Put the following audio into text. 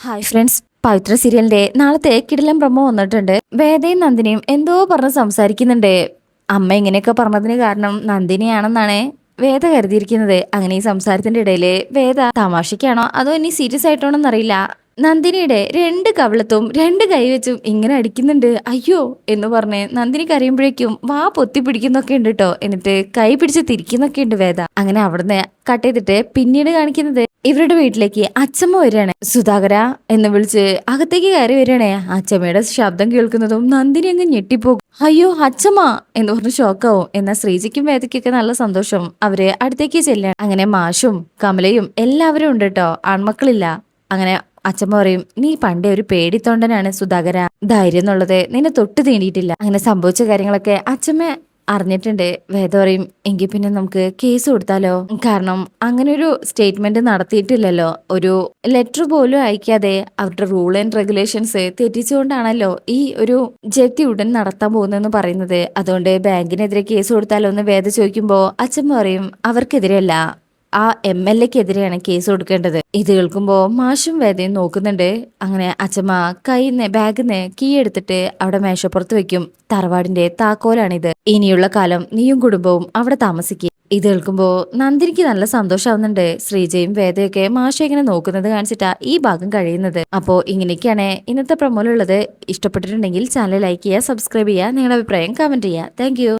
Hi friends പവിത്ര സീരിയലിന്റെ നാളത്തെ കിടിലം പ്രമോ വന്നിട്ടുണ്ട്. വേദയും നന്ദിനിയും എന്തോ പറഞ്ഞ് സംസാരിക്കുന്നുണ്ട്. അമ്മ ഇങ്ങനെയൊക്കെ പറഞ്ഞതിന് കാരണം നന്ദിനിയാണെന്നാണ് വേദ കരുതിയിരിക്കുന്നത്. അങ്ങനെ ഈ സംസാരത്തിന്റെ ഇടയിൽ വേദ തമാശയ്ക്കാണോ അതോ ഇനി സീരിയസ് ആയിട്ടാണോ എന്നറിയില്ല നന്ദിനിയുടെ രണ്ട് കവിളത്തും രണ്ട് കൈവച്ചും ഇങ്ങനെ അടിക്കുന്നുണ്ട്. അയ്യോ എന്ന് പറഞ്ഞ് നന്ദിനി കരയുമ്പോഴേക്കും വാ പൊത്തി പിടിക്കുന്നൊക്കെ ഉണ്ട് കേട്ടോ എന്നിട്ട് കൈ പിടിച്ച് തിരിക്കുന്നൊക്കെ ഉണ്ട് വേദ. അങ്ങനെ അവിടുന്ന് കട്ട് ചെയ്തിട്ട് പിന്നീട് കാണിക്കുന്നത് ഇവരുടെ വീട്ടിലേക്ക് അച്ചമ്മ വരികയാണ്. സുധാകര എന്ന് വിളിച്ച് അകത്തേക്ക് കയറി വരികയാണേ. അച്ചമ്മയുടെ ശബ്ദം കേൾക്കുന്നതും നന്ദിനി അങ്ങ് ഞെട്ടിപ്പോകും. അയ്യോ അച്ചമ്മ എന്ന് പറഞ്ഞ് ഷോക്കാവും. എന്നാൽ ശ്രീജിക്കും വേദയ്ക്കൊക്കെ നല്ല സന്തോഷം. അവർ അടുത്തേക്ക് ചെല്ലാണ് അങ്ങനെ മാഷും കമലയും എല്ലാവരും ഉണ്ട് കേട്ടോ. ആൺമക്കളില്ല. അങ്ങനെ അച്ഛമ്മ പറയും നീ പണ്ടേ ഒരു പേടിത്തൊണ്ടനാണ് സുധാകര. ധൈര്യം എന്നുള്ളത് നിന്നെ തൊട്ട് തീണ്ടിയിട്ടില്ല. അങ്ങനെ സംഭവിച്ച കാര്യങ്ങളൊക്കെ അച്ഛമ്മ അറിഞ്ഞിട്ടുണ്ട്. വേദ പറയും എങ്കിൽ പിന്നെ നമുക്ക് കേസ് കൊടുത്താലോ? കാരണം അങ്ങനെ ഒരു സ്റ്റേറ്റ്മെന്റ് നടത്തിയിട്ടില്ലല്ലോ. ഒരു ലെറ്റർ പോലും അയക്കാതെ അവരുടെ റൂൾ ആൻഡ് റെഗുലേഷൻസ് തെറ്റിച്ചുകൊണ്ടാണല്ലോ ഈ ഒരു ജപ്തി ഉടൻ നടത്താൻ പോകുന്നതെന്ന് പറയുന്നത്. അതുകൊണ്ട് ബാങ്കിനെതിരെ കേസ് കൊടുത്താലോ എന്ന് വേദ ചോദിക്കുമ്പോൾ അച്ഛൻ പറയും അവർക്കെതിരെയല്ല ആ എം എൽ എക്കെതിരെയാണ് കേസ് കൊടുക്കേണ്ടത്. ഇത് കേൾക്കുമ്പോ മാഷും വേദയും നോക്കുന്നുണ്ട്. അങ്ങനെ അച്ഛമ്മ കൈന്ന് ബാഗിന്ന് കീ എടുത്തിട്ട് അവിടെ മേശപ്പുറത്ത് വെക്കും. തറവാടിന്റെ താക്കോലാണിത്. ഇനിയുള്ള കാലം നീയും കുടുംബവും അവിടെ താമസിക്കുക ഇത് കേൾക്കുമ്പോ നന്ദിനിക്ക് നല്ല സന്തോഷമാവുന്നുണ്ട് ശ്രീജയും വേദയൊക്കെ മാഷ ഇങ്ങനെ നോക്കുന്നത് കാണിച്ചിട്ടാ ഈ ഭാഗം കഴിയുന്നത്. അപ്പോൾ ഇങ്ങനെയൊക്കെയാണ് ഇന്നത്തെ പ്രമോലുള്ളത് ഇഷ്ടപ്പെട്ടിട്ടുണ്ടെങ്കിൽ ചാനൽ ലൈക്ക് ചെയ്യുക സബ്സ്ക്രൈബ് ചെയ്യുക നിങ്ങളുടെ അഭിപ്രായം കമന്റ് ചെയ്യുക. താങ്ക്